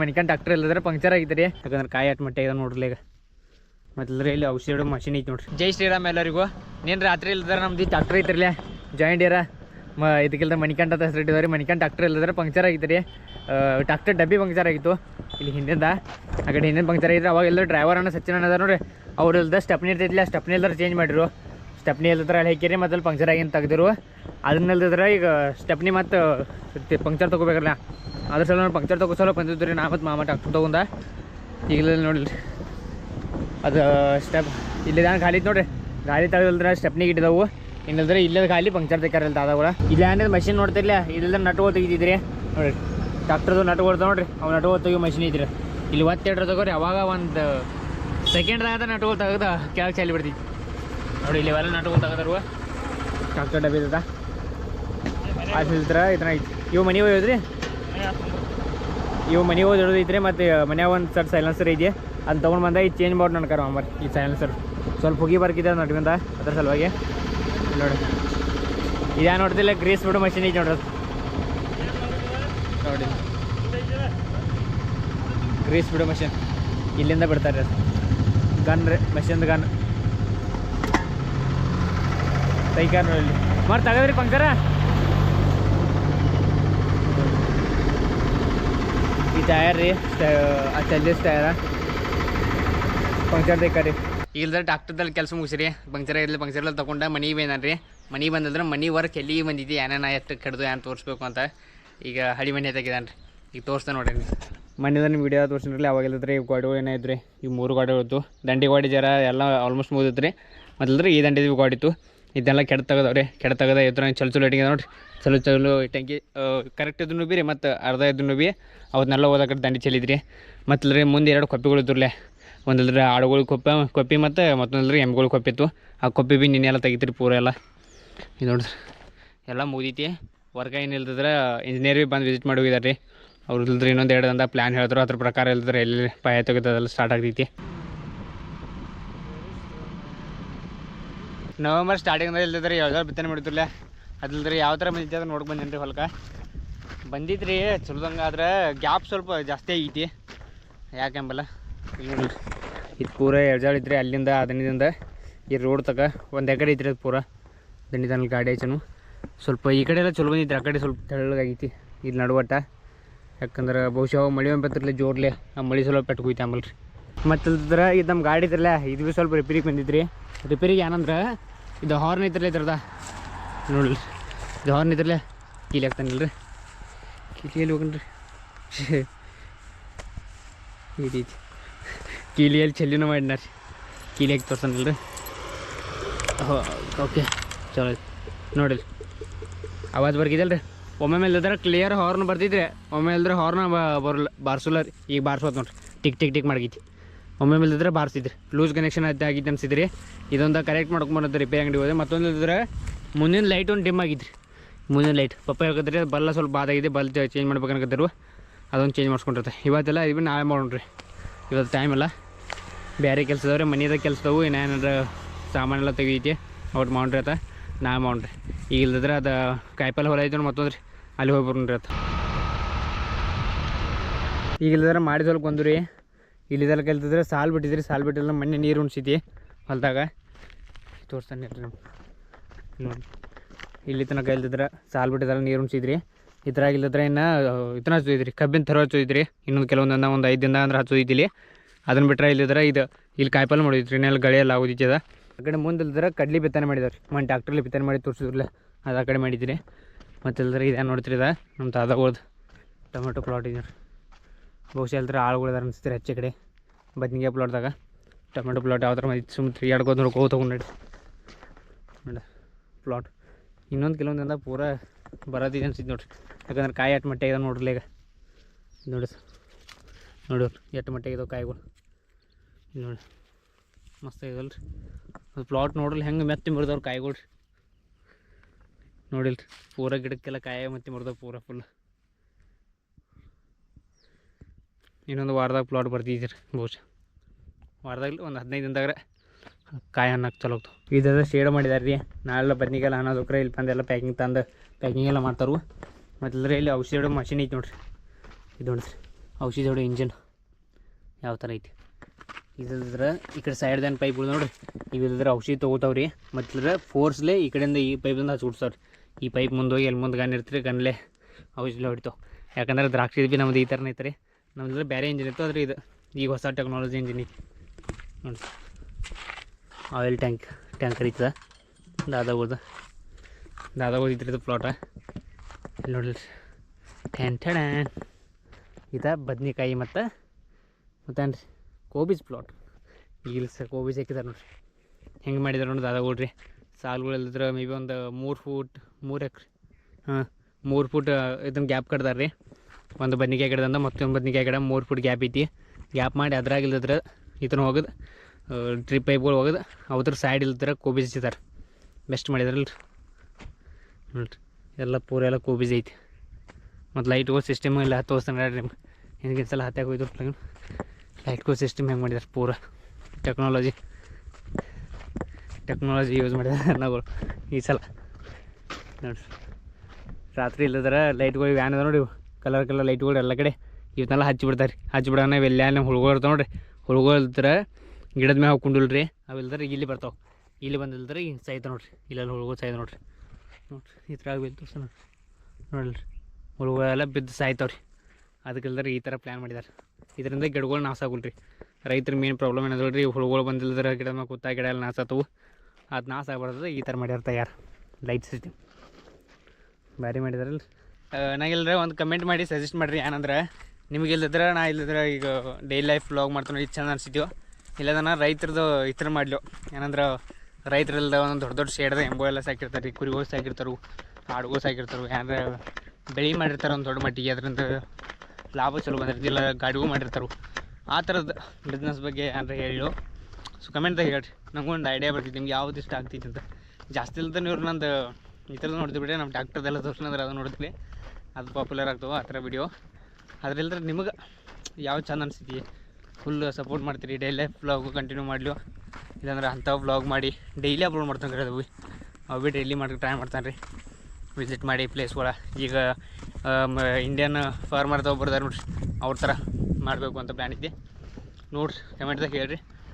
ಮನಿಕನ್ doctor ಇಲ್ಲದ್ರೆ puncture ಆಗಿದ್ರಿ? ರೀ ಯಾಕಂದ್ರೆ ಕಾಯಿ ಅಟ್ ಮಟ್ಟ ಇದೆ ನೋಡ್ರಿ ಈಗ. ಮತ್ತೆ ಇಲ್ಲಿ ಔಷಧಿ ಹೊಡೋ ಮಷಿನ್ ಐತಿ ನೋಡ್ರಿ. ಜೈ ಶ್ರೀರಾಮ್ ಎಲ್ಲರಿಗೂ. ನೀನ್ ರಾತ್ರಿ ಇಲ್ಲದ್ರೆ ನಮ್ದು ಡಾಕ್ಟರ್ ಐತ್ರಿಲ್ಲ ಜಾಯಿಂಟ್ ಇರ. ಮ ಇದಕ್ಕಿಲ್ದ ಮಣಿಕಂಠ ಅಂತ ಹೆಸರು ಇಟ್ಟಿದ್ದಾರೆ ಮಣಿಕಂಠ ಡಾಕ್ಟರ್ ಇಲ್ಲದ್ರೆ ಪಂಕ್ಚರ್ ಆಗಿತ್ತು ರೀ ಡಾಕ್ಟರ್ ಡಬ್ಬಿ ಪಂಕ್ಚರ್ ಆಗಿತ್ತು. ಇಲ್ಲಿ ಹಿಂದಿಂದ ಆ ಕಡೆ ಹಿಂದಿನ ಪಂಕ್ಚರ್ ಆಗಿದ್ರೆ ಅವಾಗ ಎಲ್ಲರೂ ಡ್ರೈವರ್ ಅನ್ನ ಸಚಿನ್ ಅನ್ನೋದ ನೋಡ್ರಿ. ಅವ್ರು ಇಲ್ದ ಸ್ಟೆಪ್ನಿ ಇರ್ತೈತಿಲ್ಲ ಸ್ಟೆಪ್ನಿ ಎಲ್ಲರೂ ಚೇಂಜ್ ಮಾಡಿರು. ಸ್ಟೆಪ್ನಿ ಇಲ್ದ್ರ ಅಲ್ಲಿ ಹಾಕಿರಿ ಮತ್ತೆ ಅಲ್ಲಿ ಪಂಕ್ಚರ್ ಆಗಿನ ತೆಗ್ದಿರು. ಅದನ್ನ ಇಲ್ದಿದ್ರೆ ಈಗ ಸ್ಟೆಪ್ನಿ ಮತ್ತು ಪಂಕ್ಚರ್ ತೊಗೋಬೇಕಲ್ಲ. ಅದ್ರ ಸಲ ಪಂಕ್ಚರ್ ತಗೋಸಲ್ಲ ಸಲ ಬಂದಿದ್ದು ರೀ, ನಾ ಮತ್ತು ಮಾಮ ಡಾಕ್ಟರ್ ತೊಗೊಂಡ. ನೋಡಿ ನೋಡಿರಿ ಅದು ಸ್ಟೆಪ್ ಇಲ್ಲಿ ಖಾಲಿ ಇತ್ತು ನೋಡ್ರಿ. ಗಾಲಿ ತೆಗೆದಿಲ್ದ್ರೆ ಸ್ಟೆಪ್ನಿಗೆ ಇಟ್ಟಿದ್ದವು ಇನ್ನಿಲ್ದ್ರೆ ಇಲ್ಲದ ಖಾಲಿ ಪಂಕ್ಚರ್ ತೆಕ್ಕಾರಲ್ಲ ದಾದಗಳ ಇಲ್ಲ ಏನಿದೆ ಮಷಿನ್ ನೋಡ್ತಿರ್ಲಿಲ್ಲ ಇಲ್ಲದ ನಟುಗಳು ತೆಗಿತಿದ್ರಿ ನೋಡ್ರಿ ಡಾಕ್ಟರ್ದು ನಟುಗಳು ನೋಡ್ರಿ, ಅವು ನಟುಗಳು ತೆಗಿಯೋ ಮಷಿನ್ ಇದ್ರಿ ಇಲ್ಲಿ ಒತ್ತೆಡ್ರ ತಗೋರಿ ಅವಾಗ ಒಂದು ಸೆಕೆಂಡ್ದಾಗ ನಟುಗಳು ತೆಗೆದ ಕೆಳಗೆ ಚೆಲ್ಲಿ ಬಿಡ್ತೀವಿ ನೋಡಿ ಇಲ್ಲಿ ಇವೆಲ್ಲ ನಟುಗಳು ತೆಗೆದರು ಡಾಕ್ಟರ್ ಡಬ್ಬಿದ ಅದ್ರ ಇದನ್ನ ಇವು ಮನೆ ಹೋದ್ರಿ ಇವು ಮನೆ ಹೋಗಿ ಹಿಡಿದೈತ್ರಿ ಮತ್ತು ಮನ್ಯಾಗ ಒಂದು ಸರ್ ಸೈಲೆನ್ಸರ್ ಇದೆ. ಅದು ತೊಗೊಂಡು ಬಂದ ಇದು ಚೇಂಜ್ ಮಾಡಿ ನನ್ಕರ ಅಂಬರ್ ಈ ಸೈಲೆನ್ಸರ್ ಸ್ವಲ್ಪ ಹುಗಿ ಬರ್ಕಿದೆ ನಡುವಿಂದ ಅದ್ರ ಸಲುವಾಗಿ. ನೋಡಿ. ಇದೇ ನೋಡ್ತಿಲ್ಲ ಗ್ರೀಸ್ ಬಿಡೋ ಮಷಿನ್ ಐತಿ ನೋಡ್ರಿ. ನೋಡಿ. ಗ್ರೀಸ್ ಬಿಡೋ ಮಷಿನ್ ಇಲ್ಲಿಂದ ಬಿಡ್ತಾರೆ ಗನ್ ರೀ ಮಷಿನ್ದು ಗನ್ ತೈಕಾರ ನೋಡಿ ಮಾಡಿ ತಗದ್ರಿ ಪಂಕರ ಟಯರ್ ರೀ ಆ ಚಲ್ಲಿಸ್ ಟಯರ ಪಂಕ್ಚರ್ ಬೇಕಾರಿ ಇಲ್ದ್ರೆ ಡಾಕ್ಟರ್ದಲ್ಲಿ ಕೆಲಸ ಮುಗಿಸ್ರಿ. ಪಂಕ್ಚರ್ ಇರಲಿ ಪಂಕ್ಚರ್ ಎಲ್ಲ ತೊಗೊಂಡ ಮನೆಗೆ ಬಂದಾನ ರೀ ಮನೆಗೆ ಬಂದಂದ್ರೆ ಮನೆ ವರ್ಕ್ ಎಲ್ಲಿಗೆ ಬಂದಿದ್ದೆ ಏನೇನ ಎಷ್ಟು ಕಡ್ದು ಏನು ತೋರಿಸ್ಬೇಕು ಅಂತ ಈಗ ಹಳಿ ಮನೆ ತೆಗಿದಾನ ರೀ. ಈಗ ತೋರಿಸ್ತಾ ನೋಡ್ರಿ ಮನೆದ ನಿಮ್ಮ ವಿಡಿಯೋ ತೋರಿಸಿದ್ರಲ್ಲ ಅವಾಗ ಇಲ್ಲದ್ರಿ ಈ ಗಾಡಿಗಳು ಏನಾಯ್ತು ಈ ಮೂರು ಗಾಡಿಗಳು ಇತ್ತು ದಂಡಿ ಗಾಡಿ ಜರ ಎಲ್ಲ ಆಲ್ಮೋಸ್ಟ್ ಮುಗಿದಿತ್ತು ರೀ ಮೊದಲಿದ್ರೆ ಈ ದಂಡಿ ಗಾಡಿ ಇತ್ತು. ಇದೆಲ್ಲ ಕೆಡ ತೆಗದವ್ರಿ ಕೆಡ ತೆಗದ ಇದ್ರ ಚಲೋ ಚಲೋ ಇಟ್ಟಿಗೆ ನೋಡಿರಿ. ಚಲೋ ಚಲೋ ಇಟ್ಟಂಗಿ ಕರೆಕ್ಟ್ ಇದನ್ನು ಬಿ ರೀ ಮತ್ತು ಅರ್ಧ ಇದನ್ನು ಬಿ ಅವನ್ನೆಲ್ಲ ಓದಕ್ಕೆ ದಂಡಿ ಚೆಲ್ಲಿದ್ರಿ. ಮತ್ತು ಮುಂದೆ ಎರಡು ಕೊಪ್ಪಿಗಳು ಇದ್ರಲ್ಲೇ. ಒಂದಿಲ್ರಿ ಆಡುಗಳು ಕೊಪ್ಪ, ಕೊಪ್ಪಿ ಮತ್ತು ಮತ್ತೊಂದ್ರಿ ಎಮ್ಗಳು ಕೊಪ್ಪಿತ್ತು. ಆ ಕೊಪ್ಪಿ ಬಿ ನಿನ್ನೆಲ್ಲ ತೆಗಿತೀರಿ ಪೂರ ಎಲ್ಲ. ಇದು ನೋಡ್ರಿ, ಎಲ್ಲ ಮುಗಿದೈತಿ. ವರ್ಗ ಏನು ಇಲ್ದಿದ್ರೆ ಇಂಜಿನಿಯರ್ ಬಿ ಬಂದು ವಿಸಿಟ್ ಮಾಡಿ ಹೋಗಿದಾರೆ ರೀ ಅವ್ರು ಇಲ್ದ್ರಿ ಇನ್ನೊಂದು ಎರಡು ಅಂತ ಪ್ಲ್ಯಾನ್ ಹೇಳಿದ್ರು. ಅದ್ರ ಪ್ರಕಾರ ಇಲ್ದ್ರೆ ಎಲ್ಲಿ ಪಾಯ ತೆಗೆದಲ್ಲ ಸ್ಟಾರ್ಟ್ ಆಗ್ತೈತಿ. ನವಂಬರ್ ಸ್ಟಾರ್ಟಿಂಗ್ದಾಗ ಇಲ್ದಿದ್ರೆ ಯಾವ್ದಾರು ಬಿತ್ತನೆ ಮಾಡಿದ್ರಲ್ಲ? ಅದಿಲ್ದ್ರೆ ಯಾವ ಥರ ಬಂದಿತ್ತು ಅದನ್ನ ನೋಡ್ಕೊಂಡು ಬಂದೇನಿ ರೀ ಹೊಲಕ್ಕೆ ಬಂದಿದ್ರಿ, ಚಲೋದಂಗೆ ಆದ್ರೆ ಗ್ಯಾಪ್ ಸ್ವಲ್ಪ ಜಾಸ್ತಿ ಆಗೈತಿ. ಯಾಕೆಂಬಲ್ಲ ಇಲ್ಲಿ ಇದು ಪೂರ ಎಳ್ಜಾಳ ಇದ್ರಿ ಅಲ್ಲಿಂದ ಅದನಿಂದ ಈ ರೋಡ್ ತಕ ಒಂದು ಎಕಡೆ ಐತ್ರಿ ಅದು ಪೂರ. ದಂಡಿದಲ್ಲಿ ಗಾಡಿ ಐಚನು ಸ್ವಲ್ಪ ಈ ಕಡೆ ಎಲ್ಲ ಚಲೋ ಬಂದಿತ್ತು ಆ ಕಡೆ ಸ್ವಲ್ಪ ತೆಳ್ಳಗಾಗೈತಿ ಇಲ್ಲಿ ನಡುವಟ್ಟ. ಯಾಕಂದ್ರೆ ಬಹುಶಃ ಮಳಿ ಒಂದು ಬಂತಿರ್ಲಿ ಜೋರ್ಲೆ. ಆ ಮಳೆ ಸ್ವಲ್ಪ ಪೆಟ್ಕೋಯ್ತು ಆಮೇಲೆ ರೀ ಮತ್ತು ಇದು ನಮ್ಮ ಗಾಡಿ ಇದ್ರಲ್ಲ, ಇದು ಸ್ವಲ್ಪ ರಿಪೇರಿಗೆ ಬಂದಿದ್ರಿ. ರಿಪೇರಿಗೆ ಏನಂದ್ರೆ ಇದು ಹಾರ್ನ್ ಇದ್ರಲ್ಲ ಇದ್ರದ? ನೋಡಿ ಇದು ಹಾರ್ನ್ ಇದ್ರಲ್ಲೇ ಕೀಲಿ ಹಾಕ್ತಾನಿಲ್ರಿ. ಕೀಲಿಯಲ್ಲಿ ಹೋಗಣ್ರಿ ಈ ರೀತಿ. ಕೀಲಿಯಲ್ಲಿ ಚೆಲ್ಲಿನೂ ಮಾಡಿನ ರೀ ಕೀಲಿ ಹಾಕಿ ತೋರ್ಸನಿಲ್ರಿ. ಓಕೆ. ಚಲೋ ನೋಡಿರಿ. ಆವಾಜ್ ಬರ್ಗಿದಲ್ರಿ ಒಮ್ಮೆ ಇಲ್ದ್ರೆ ಕ್ಲಿಯರ್ ಹಾರ್ನ್ ಬರ್ತಿದ್ರೆ ಒಮ್ಮೆ ಇಲ್ದ್ರೆ ಹಾರ್ನ ಬರಲ್ಲ, ಬಾರ್ಸಲ್ಲ ರೀ. ಈಗ ಬಾರ್ಸೋದು ನೋಡ್ರಿ. ಟಿಕ್ ಟಿಕ್ ಟಿಕ್ ಮಾಡಗೈತಿ. ಒಮ್ಮೆ ಮಿಲ್ದಿದ್ರೆ ಬಾರಿಸಿದ್ರಿ. ಲೂಸ್ ಕನೆಕ್ಷನ್ ಅದೇ ಆಗಿದ್ದು ಅನ್ಸಿದ್ರಿ ಇದೊಂದು ಕರೆಕ್ಟ್ ಮಾಡ್ಕೊಂಬಂದ್ರೆ ರಿಪೇರಿ ಅಂಗಡಿ ಹೋದ್ರೆ ಮತ್ತೊಂದು ಇಲ್ದಿದ್ರೆ ಮುಂದಿನ ಲೈಟ್ ಒಂದು ಡಿಮ್ ಆಗಿದ್ರಿ. ಮುಂದಿನ ಲೈಟ್ ಪಪ್ಪ ಹೇಳ್ಕತ್ರಿ ಬಲ್ಲ ಸ್ವಲ್ಪ ಬಾದಾಗಿದೆ ಬಲ್ ಚೇಂಜ್ ಮಾಡ್ಬೇಕನ್ಕತ್ತಿರು ಅದೊಂದು ಚೇಂಜ್ ಮಾಡಿಸ್ಕೊಂಡಿರ್ತೆ. ಇವತ್ತೆಲ್ಲ ಇದು ನಾಳೆ ಮಾಡೋಣ್ರಿ. ಇವತ್ತು ಟೈಮ್ ಎಲ್ಲ ಬೇರೆ ಕೆಲಸದವ್ರೆ ಮನೆಯದ ಕೆಲಸದವು ಇನ್ನೇನಾರ ಸಾಮಾನೆಲ್ಲ ತೆಗೀತಿ ಅವ್ರು ಮಾಡ್ರಿ ಆತ. ನಾ ಮಾಡ್ರಿ ಈಗ ಇಲ್ದಿದ್ರೆ ಅದು ಕಾಯಿಪಲ್ಲೆ ಹೊಲ ಐತೆ ಮತ್ತೊಂದ್ರಿ. ಅಲ್ಲಿ ಹೋಗಿ ಬರ್ರಿ ಆತ. ಈಗ ಇಲ್ದಿದ್ರೆ ಮಾಡಿದ ಹೊಲಕ್ಕೆ ಬಂದ್ರಿ ಇಲ್ಲಿದೆಲ್ಲ ಕಲ್ತಿದ್ರೆ ಸಾಲ್ ಬಿಟ್ಟಿದ್ರಿ ಸಾಲ್ ಬಿಟ್ಟಿಲ್ಲ, ಮಣ್ಣೆ ನೀರು ಉಣ್ಸಿದ್ದಿ ಹೊಲ್ದಾಗ. ತೋರಿಸ್ತಾನೆ ರೀ ನಮ್ಮ ನೋಡಿ. ಇಲ್ಲಿ ತನಕ ಇಲ್ದಿದ್ರೆ ಸಾಲ್ ಬಿಟ್ಟಿದ್ರೆ ನೀರು ಉಣ್ಸಿದ್ರಿ. ಥರ ಇಲ್ಲದ್ರೆ ಇನ್ನು ಇದನ್ನ ಹಚ್ಚಿದ್ರಿ ಕಬ್ಬಿನ ಥರ ಹಚ್ಚಿದ್ರಿ ಇನ್ನೊಂದು ಕೆಲವೊಂದನ್ನ ಒಂದು ಐದು ದಿನ ಅಂದ್ರೆ ಹಚ್ಚೋದಿದ್ದಿಲ್ಲಿ ಅದನ್ನು ಬಿಟ್ಟರೆ ಇಲ್ಲಿದ್ರೆ ಇದು, ಇಲ್ಲಿ ಕಾಯಿಪಲ್ಲೆ ಮಾಡಿದ್ರಿ ಇನ್ನೆಲ್ಲ ಗಳೆ ಎಲ್ಲ ಆಗೋದಿತ್ತು ಆ ಕಡೆ ಮುಂದೆ ಇಲ್ದ್ರೆ ಕಡ್ಲಿ ಬಿತ್ತನೆ ಮಾಡಿದಾರೆ ಮನೆ ಟ್ಯಾಕ್ಟ್ರಲ್ಲಿ ಬಿತ್ತನೆ ಮಾಡಿ ತೋರಿಸಿದ್ರಲ್ಲ, ಅದು ಆ ಕಡೆ ಮಾಡಿದ್ರಿ. ಮತ್ತು ಇಲ್ದ್ರೆ ನೋಡ್ತಿರಿದ ಇದು ನಮ್ಮ ಹೋದ್ ಟೊಮೆಟೊ ಪ್ಲಾಟ್ ಬಹುಶಃ ಎಲ್ಲರ ಆಳುಗಳು ಅದಾರ ಅನಿಸ್ತೀರಿ ಹೆಚ್ಚು ಕಡೆ. ಬದ್ನಿಕಾಯಿ ಪ್ಲಾಟ್ದಾಗ ಟೊಮೆಟೊ ಪ್ಲಾಟ್ ಯಾವ ಥರ ಮಾಡಿ ಸುಮ್ಮನೆ ತಿರ್ಗಾಡ್ಕೋತ ನೋಡ್ಕೋ ತೊಗೊಂಡು ನೋಡ. ಪ್ಲಾಟ್ ಇನ್ನೊಂದು ಕೆಲವೊಂದಿಂದ ಪೂರ ಬರೋದಿದೆ ಅನ್ಸಿದ್ದು ನೋಡ್ರಿ. ಯಾಕಂದ್ರೆ ಕಾಯಿ ಎಟ್ಟು ಮಟ್ಟೆ ಇದಾವೆ ನೋಡ್ರಿ ಈಗ. ನೋಡಿ ನೋಡಿ ಎಟ್ಟು ಮಟ್ಟೆ ಇದಾವೆ ಕಾಯಿಗಳು. ನೋಡಿ. ಮಸ್ತ್ ಇದಲ್ಲ ರೀ ಅದು ಪ್ಲಾಟ್ ನೋಡ್ರಿ ಹೆಂಗೆ ಮೆತ್ತಿ ಮುರಿದವ್ರು ಕಾಯಿಗಳು ರೀ ನೋಡಿಲ್ರಿ. ಪೂರ ಗಿಡಕ್ಕೆಲ್ಲ ಕಾಯಿ ಮೆತ್ತಿ ಮುರಿದವು ಪೂರ ಫುಲ್ ಇನ್ನೊಂದು ವಾರದಾಗ ಪ್ಲಾಟ್ ಬರ್ತಿದ್ದೀರಿ ಬಹುಶಃ ವಾರದಾಗ ಒಂದು ಹದಿನೈದು ದಿನದಾಗ ಕಾಯಿ ಹಣ್ಣಕ್ಕೆ ಚಲೋ ಇದೆಲ್ಲ ಶೇಡ್ ಮಾಡಿದಾರೆ ರೀ ನಾಳೆಲ್ಲ ಬದ್ನಿಗೆಲ್ಲ ಅನ್ನೋದಕ್ರೆ ಇಲ್ಲಿ ಬಂದೆಲ್ಲ ಪ್ಯಾಕಿಂಗ್ ತಂದು ಪ್ಯಾಕಿಂಗ್ ಎಲ್ಲ ಮಾಡ್ತಾರು. ಮತ್ತಿಲ್ಲರೆ ಇಲ್ಲಿ ಔಷಧಿ ಮಷಿನ್ ಐತಿ ನೋಡ್ರಿ. ಇದು ನೋಡ್ರಿ. ಔಷಧಿ ಹೊಡೆ ಇಂಜಿನ್ ಯಾವ ಥರ ಐತಿ. ಇದ್ರೆ ಈ ಕಡೆ ಸೈಡ್ದೇನು ಪೈಪ್ ನೋಡ್ರಿ. ಇವಿದ್ರೆ ಔಷಧಿ ತೊಗೋತಾವ್ರಿ. ಮತ್ತಿಲ್ಲರೆ ಫೋರ್ಸ್ಲೇ ಈ ಕಡೆಯಿಂದ ಈ ಪೈಪ್ದಿಂದ ಹಚ್ಬಿಡ್ತಾವ್ರಿ ಈ ಪೈಪ್ ಮುಂದೋಗಿ ಎಲ್ಲಿ ಮುಂದೆ ಗನ್ ಇರ್ತೀರಿ ಗನ್ಲೇ ಔಷಧಿ ಹೊಡಿತಾವೆ. ಯಾಕಂದ್ರೆ ದ್ರಾಕ್ಷಿ ಬಿ ನಮ್ದು ಈ ಥರನೇ ಐತೆ ರೀ ನಮ್ದು ಬೇರೆ ಇಂಜಿನ್ ಇತ್ತು, ಆದರೆ ಇದು ಈಗ ಹೊಸ ಟೆಕ್ನಾಲಜಿ ಇಂಜಿನ್ ನೋಡಿ. ಆಯಿಲ್ ಟ್ಯಾಂಕ್ ಟ್ಯಾಂಕರ್ ಇತ್ತದ ದಾದಾಗೋದ ದಾದಾಗೋದು ಇದ್ರದ್ದು ಪ್ಲಾಟ ನೋಡ್ರಿ. ಟ್ಯಾನ್ ಟ್ಯಾನ್ ಇದ ಬದ್ನೆಕಾಯಿ ಮತ್ತು ಮತ್ತೇನು ರೀ ಕೋಬೀಜ್ ಪ್ಲಾಟ್ ಇಲ್ಲಿ ಸರ್ ಕೋಬಿಸ್ ಹಾಕಿದಾರೆ ನೋಡಿರಿ. ಹೆಂಗೆ ಮಾಡಿದಾರೆ ನೋಡಿ ದಾದಾಗೋಡ್ರಿ ಸಾಲುಗಳಿದ್ರೆ ಮೇ ಬಿ ಒಂದು ಮೂರು ಫೂಟ್ ಮೂರು ಎಕ್ರೆ, ಹಾಂ, ಮೂರು ಫೂಟ್ ಇದನ್ನು ಗ್ಯಾಪ್ ಕಟ್ದಾರೆ ರೀ ಒಂದು ಬದ್ನಿಕಾಯಿ ಗಿಡದಿಂದ ಮತ್ತೊಂದು ಬದ್ನಿಕಾಯಿ ಗಿಡ, ಮೂರು ಫುಟ್ ಗ್ಯಾಪ್ ಐತಿ. ಗ್ಯಾಪ್ ಮಾಡಿ ಅದ್ರಾಗ ಇಲ್ದಿದ್ರೆ ಇದನ್ನ ಹೋಗೋದು ಡ್ರಿಪ್ ಪೈಪ್ಗಳು ಹೋಗೋದು ಅವ್ರ ಸೈಡ್ ಇಲ್ದಿರ ಕೋಬಿಸ್ ಹಚ್ಚಿದಾರೆ ಬೆಸ್ಟ್ ಮಾಡಿದಾರಲ್ಲ ನೋಡ್ರಿ, ಎಲ್ಲ ಪೂರ ಎಲ್ಲ ಕೋಬಿಸ್ ಐತಿ. ಮತ್ತು ಲೈಟ್ಗಳು ಸಿಸ್ಟಮ್ ಇಲ್ಲ, ತೋರಿಸ್ತಾನೆ ನಿಮ್ಗೆ. ಹಿಂದಿನ ಸಲ ಹತ್ತಾಗ ಹೋಯ್ತು ಲೈಟ್ಗಳು ಸಿಸ್ಟಮ್ ಹೆಂಗೆ ಮಾಡಿದಾರೆ ಪೂರ. ಟೆಕ್ನಾಲಜಿ ಟೆಕ್ನಾಲಜಿ ಯೂಸ್ ಮಾಡಿದ್ದಾರೆ ಅನ್ನಗಳು ಈ ಸಲ. ನೋಡ್ರಿ, ರಾತ್ರಿ ಇಲ್ಲದ್ರೆ ಲೈಟ್ಗಳು ವ್ಯಾನ್ ಅದ ನೋಡಿ ಕಲರ್ ಕಲರ್ ಲೈಟ್ಗಳು ಎಲ್ಲ ಕಡೆ ಇವನ್ನೆಲ್ಲ ಹಚ್ಚಿ ಬಿಡ್ತಾರೆ. ಹಚ್ಚಿ ಬಿಡೋಣ ಇವೆಲ್ಲ ಹುಳುಗಳು ಇರ್ತಾವೆ ನೋಡ್ರಿ. ಹುಳುಗಳು ಗಿಡದ ಮ್ಯಾಗ ಹಾಕೊಂಡಿಲ್ರಿ ಅವಿಲ್ದ್ರೆ ಇಲ್ಲಿ ಬರ್ತಾವೆ. ಇಲ್ಲಿ ಬಂದಿಲ್ದ್ರೆ ಹಿಂಗೆ ಸಾಯ್ತಾವೆ ನೋಡ್ರಿ. ಇಲ್ಲೆಲ್ಲ ಹುಳುಗಳು ಸಾಯ್ದು ನೋಡ್ರಿ. ನೋಡ್ರಿ, ಈ ಥರ ಬಿದ್ದು ಸಣ್ಣ ನೋಡ್ರಿ. ಹುಳುಗಳೆಲ್ಲ ಬಿದ್ದು ಸಾಯ್ತಾವ್ರಿ. ಅದಕ್ಕಿಲ್ದ್ರೆ ಈ ಥರ ಪ್ಲ್ಯಾನ್ ಮಾಡಿದ್ದಾರೆ ಇದರಿಂದ ಗಿಡಗಳು ನಾಶ ಆಗುಲ್ರಿ. ರೈತರ ಮೇನ್ ಪ್ರಾಬ್ಲಮ್ ಏನದ ನೋಡ್ರಿ ಹುಳುಗಳು ಬಂದಿಲ್ದ್ರೆ ಗಿಡದ ಮ್ಯಾಗ ಕೂತಾ ಗಿಡ ಎಲ್ಲ ನಾಶ ಆತವು. ಅದು ನಾಶ ಆಗ್ಬಾರ್ದು ಈ ಥರ ಮಾಡ್ಯಾರ ತಯಾರು. ಲೈಟ್ ಸಿಸ್ಟಮ್ ಭಾರಿ ಮಾಡಿದಾರಲ್ಲ ನಾ ಇಲ್ಲದ್ರೆ ಒಂದು ಕಮೆಂಟ್ ಮಾಡಿ ಸಜೆಸ್ಟ್ ಮಾಡಿರಿ. ಏನಂದ್ರೆ ನಿಮಗೆ ಇಲ್ಲದ್ರೆ ನಾ ಇಲ್ಲದ್ರೆ ಈಗ ಡೈಲಿ ಲೈಫ್ ವ್ಲಾಗ್ ಮಾಡ್ತಾನೆ ಇದು ಚೆಂದ ಅನಿಸಿದ್ಯೋ? ಇಲ್ಲದ ನಾ ರೈತರದ್ದು ಈ ಥರ ಮಾಡಲು? ಏನಂದ್ರೆ ರೈತರಲ್ಲದ ಒಂದು ದೊಡ್ಡ ದೊಡ್ಡ ಶೇಡ್ದ ಎಂಬೋ ಎಲ್ಲ ಸಾಕಿರ್ತಾರೆ ರೀ ಕುರಿಗಳು ಸಾಕಿರ್ತಾರೆ, ಆಡುಗಳು ಸಾಕಿರ್ತಾರೆ. ಏನಂದ್ರೆ ಬೆಳೆ ಮಾಡಿರ್ತಾರೆ ಒಂದು ದೊಡ್ಡ ಮಟ್ಟಿಗೆ, ಅದರಿಂದ ಲಾಭ ಚಲೋ ಬಂದಿರ್ತಿಲ್ಲ ಗಾಡಿಗೂ ಮಾಡಿರ್ತಾರೆ. ಆ ಥರದ ಬಿಸ್ನೆಸ್ ಬಗ್ಗೆ ಏನಾರ ಹೇಳು? ಸೊ ಕಮೆಂಟ್ದಾಗ ಹೇಳಿ ನಂಗೊಂದು ಐಡಿಯಾ ಬರ್ತೈತಿ ನಿಮ್ಗೆ ಯಾವ್ದು ಇಷ್ಟ ಆಗ್ತೈತಿ ಅಂತ. ಜಾಸ್ತಿ ಇಲ್ಲದ ನೀವು ನಂದು ಈ ಥರದ್ದು ನೋಡ್ತಿಬಿಟ್ರೆ ನಮ್ಮ ಡಾಕ್ಟರ್ದೆಲ್ಲ ತೋರಿಸ್ನಂದ್ರೆ ಅದು ನೋಡಿದ್ವಿ ಅದು ಪಾಪ್ಯುಲರ್ ಆಗ್ತವೆ ಆ ಥರ ವಿಡಿಯೋ ಅದರಿಂದ ನಿಮಗೆ ಯಾವ ಚಂದ ಅನಿಸ್ತಿ ಫುಲ್ ಸಪೋರ್ಟ್ ಮಾಡ್ತೀರಿ ಡೈಲಿ ವ್ಲಾಗು ಕಂಟಿನ್ಯೂ ಮಾಡಲಿ. ಇಲ್ಲಾಂದ್ರೆ ಅಂಥ ವ್ಲಾಗ್ ಮಾಡಿ ಡೈಲಿ ಅಪ್ಲೋಡ್ ಮಾಡ್ತಾನೆ ರೀ ಅದು ಭೀ. ಅವು ಭೀ ಡೈಲಿ ಮಾಡಿ ಟ್ರೈ ಮಾಡ್ತಾನೆ ರೀ. ವಿಸಿಟ್ ಮಾಡಿ ಪ್ಲೇಸ್ಗಳ ಈಗ ಇಂಡಿಯನ್ ಫಾರ್ಮರ್ದ ಬರ್ದಾರೆ ನೋಡಿರಿ. ಅವ್ರ ಥರ ಮಾಡಬೇಕು ಅಂತ ಪ್ಲ್ಯಾನ್ ಐತಿ ನೋಡಿರಿ ಕಮೆಂಟ್ದಾಗ ಹೇಳ್ರಿ.